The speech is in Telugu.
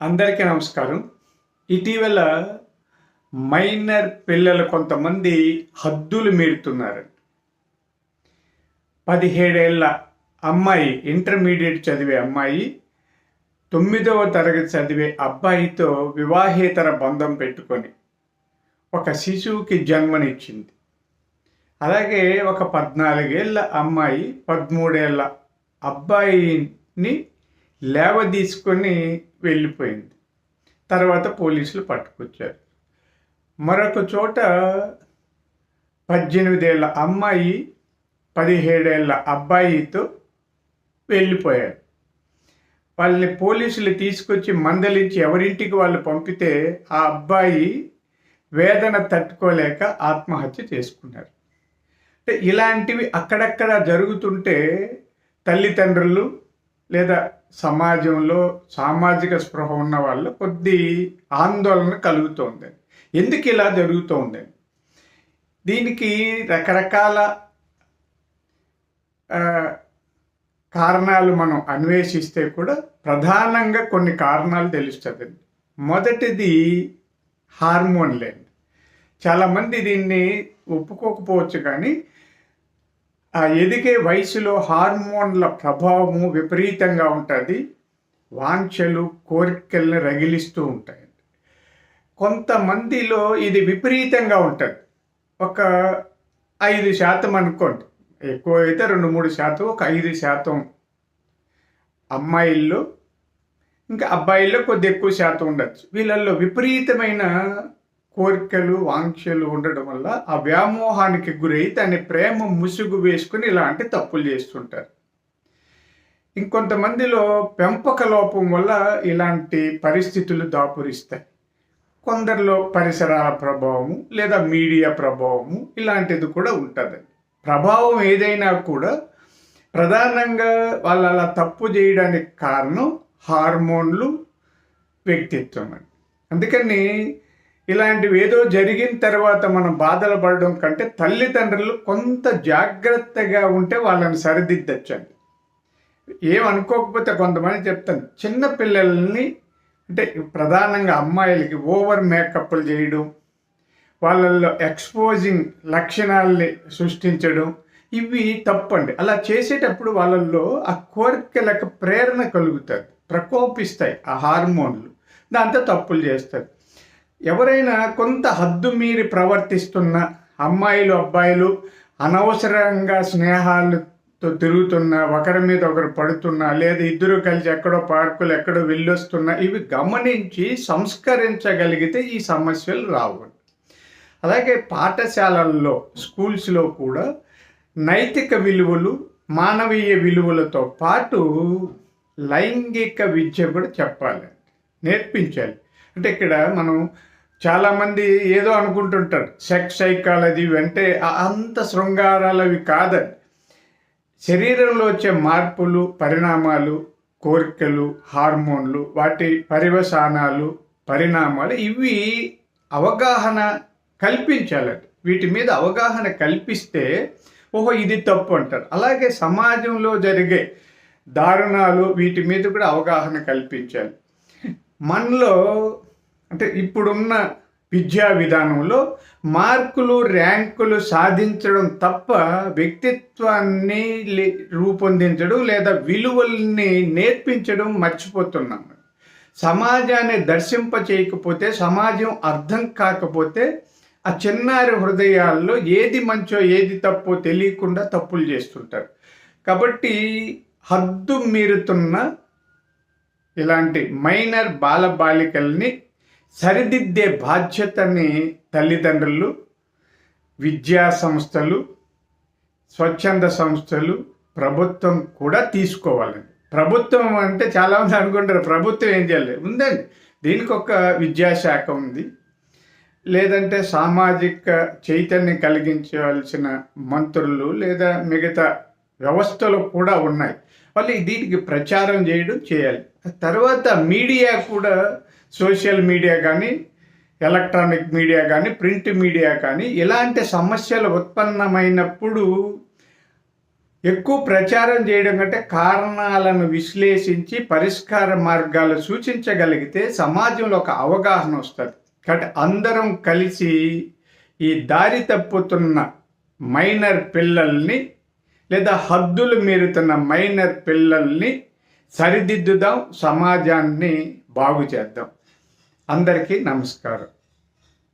అందరికీ నమస్కారం. ఇటీవల మైనర్ పిల్లలు కొంతమంది హద్దులు మీరుతున్నారు. పదిహేడేళ్ళ అమ్మాయి ఇంటర్మీడియట్ చదివే అమ్మాయి తొమ్మిదవ తరగతి చదివే అబ్బాయితో వివాహేతర బంధం పెట్టుకొని ఒక శిశువుకి జన్మనిచ్చింది. అలాగే ఒక పద్నాలుగేళ్ళ అమ్మాయి పదమూడేళ్ళ అబ్బాయిని లేవ తీసుకొని వెళ్ళిపోయింది. తర్వాత పోలీసులు పట్టుకొచ్చారు. మరొక చోట పద్దెనిమిదేళ్ళ అమ్మాయి పదిహేడేళ్ళ అబ్బాయితో వెళ్ళిపోయారు. వాళ్ళని పోలీసులు తీసుకొచ్చి మందలించి ఎవరింటికి వాళ్ళు పంపితే ఆ అబ్బాయి వేదన తట్టుకోలేక ఆత్మహత్య చేసుకున్నారు. అంటే ఇలాంటివి అక్కడక్కడ జరుగుతుంటే తల్లిదండ్రులు లేదా సమాజంలో సామాజిక స్పృహ ఉన్న వాళ్ళు కొద్ది ఆందోళన కలుగుతోంది. ఎందుకు ఇలా జరుగుతోంది? దీనికి రకరకాల కారణాలు మనం అన్వేషిస్తే కూడా ప్రధానంగా కొన్ని కారణాలు తెలుస్తుందండి మొదటిది హార్మోన్లేండి చాలామంది దీన్ని ఒప్పుకోకపోవచ్చు కానీ ఆ ఎదిగే వయసులో హార్మోన్ల ప్రభావము విపరీతంగా ఉంటుంది. వాంఛలు కోరికల్ని రగిలిస్తూ ఉంటాయి. కొంతమందిలో ఇది విపరీతంగా ఉంటుంది. ఒక ఐదు శాతం అనుకోండి. ఎక్కువ అయితే రెండు మూడు శాతం ఒక ఐదు శాతం అమ్మాయిల్లో. ఇంకా అబ్బాయిల్లో కొద్ది ఎక్కువ శాతం ఉండొచ్చు. వీళ్ళల్లో విపరీతమైన కోరికలు వాంక్షలు ఉండడం వల్ల ఆ వ్యామోహానికి గురై దాని ప్రేమ ముసుగు వేసుకుని ఇలాంటి తప్పులు చేస్తుంటారు. ఇంకొంతమందిలో పెంపక లోపం వల్ల ఇలాంటి పరిస్థితులు దాపురిస్తాయి. కొందరిలో పరిసరాల ప్రభావము లేదా మీడియా ప్రభావము ఇలాంటిది కూడా ఉంటుంది. ప్రభావం ఏదైనా కూడా ప్రధానంగా వాళ్ళు అలా తప్పు చేయడానికి కారణం హార్మోన్లు వ్యక్తిత్వం అని అందుకని ఇలాంటివి ఏదో జరిగిన తర్వాత మనం బాధలు పడడం కంటే తల్లిదండ్రులు కొంత జాగ్రత్తగా ఉంటే వాళ్ళని సరిదిద్దచ్చండి. ఏమనుకోకపోతే కొంతమంది చెప్తాను చిన్న పిల్లల్ని అంటే ప్రధానంగా అమ్మాయిలకి ఓవర్ మేకప్లు చేయడం వాళ్ళల్లో ఎక్స్పోజింగ్ లక్షణాలని సృష్టించడం ఇవి తప్పండి. అలా చేసేటప్పుడు వాళ్ళల్లో ఆ కోరికలకు ప్రేరణ కలుగుతుంది ప్రకోపిస్తాయి ఆ హార్మోన్లు. దాంతో తప్పులు చేస్తారు. ఎవరైనా కొంత హద్దు మీరి ప్రవర్తిస్తున్న అమ్మాయిలు అబ్బాయిలు అనవసరంగా స్నేహాలతో తిరుగుతున్న ఒకరి మీద ఒకరు పడుతున్నా లేదా ఇద్దరు కలిసి ఎక్కడో పార్కులు ఎక్కడో వెళ్ళొస్తున్నా ఇవి గమనించి సంస్కరించగలిగితే ఈ సమస్యలు రావు. అలాగే పాఠశాలల్లో స్కూల్స్లో కూడా నైతిక విలువలు మానవీయ విలువలతో పాటు లైంగిక విద్య కూడా చెప్పాలి నేర్పించాలి. అంటే ఇక్కడ మనం చాలామంది ఏదో అనుకుంటుంటారు. సెక్స్ సైకాలజీ అంటే అంత శృంగారాలు అవి కాదని శరీరంలో వచ్చే మార్పులు పరిణామాలు కోరికలు హార్మోన్లు వాటి పరివసానాలు పరిణామాలు ఇవి అవగాహన కల్పించాలండి. వీటి మీద అవగాహన కల్పిస్తే ఓహో ఇది తప్పు అంటారు. అలాగే సమాజంలో జరిగే దారుణాలు వీటి మీద కూడా అవగాహన కల్పించాలి. మనలో అంటే ఇప్పుడున్న విద్యా విధానంలో మార్కులు ర్యాంకులు సాధించడం తప్ప వ్యక్తిత్వాన్ని లే- రూపొందించడం లేదా విలువల్ని నేర్పించడం మర్చిపోతున్నాం సమాజాన్ని దర్శింప చేయకపోతే సమాజం అర్థం కాకపోతే ఆ చిన్నారి హృదయాల్లో ఏది మంచో ఏది తప్పో తెలియకుండా తప్పులు చేస్తుంటారు. కాబట్టి హద్దు మీరుతున్న ఇలాంటి మైనర్ బాలబాలికల్ని సరిదిద్దే బాధ్యతని తల్లిదండ్రులు విద్యా సంస్థలు స్వచ్ఛంద సంస్థలు ప్రభుత్వం కూడా తీసుకోవాలండి ప్రభుత్వం అంటే చాలామంది అనుకుంటారు ప్రభుత్వం ఏం చేయాలి? ఉందండి. దీనికి ఒక విద్యాశాఖ ఉంది. లేదంటే సామాజిక చైతన్యం కలిగించవలసిన మంత్రులు లేదా మిగతా వ్యవస్థలు కూడా ఉన్నాయి. వాళ్ళు దీనికి ప్రచారం చేయడం చేయాలి. తర్వాత మీడియా కూడా సోషల్ మీడియా కానీ ఎలక్ట్రానిక్ మీడియా కానీ ప్రింట్ మీడియా కానీ ఇలాంటి సమస్యలు ఉత్పన్నమైనప్పుడు ఎక్కువ ప్రచారం చేయడం కంటే కారణాలను విశ్లేషించి పరిష్కార మార్గాలు సూచించగలిగితే సమాజంలో ఒక అవగాహన వస్తుంది. కాబట్టి అందరం కలిసి ఈ దారి తప్పుతున్న మైనర్ పిల్లల్ని లేదా హద్దులు మీరుతున్న మైనర్ పిల్లల్ని సరిదిద్దుదాం సమాజాన్ని బాగు చేద్దాం. అందరికీ నమస్కారం.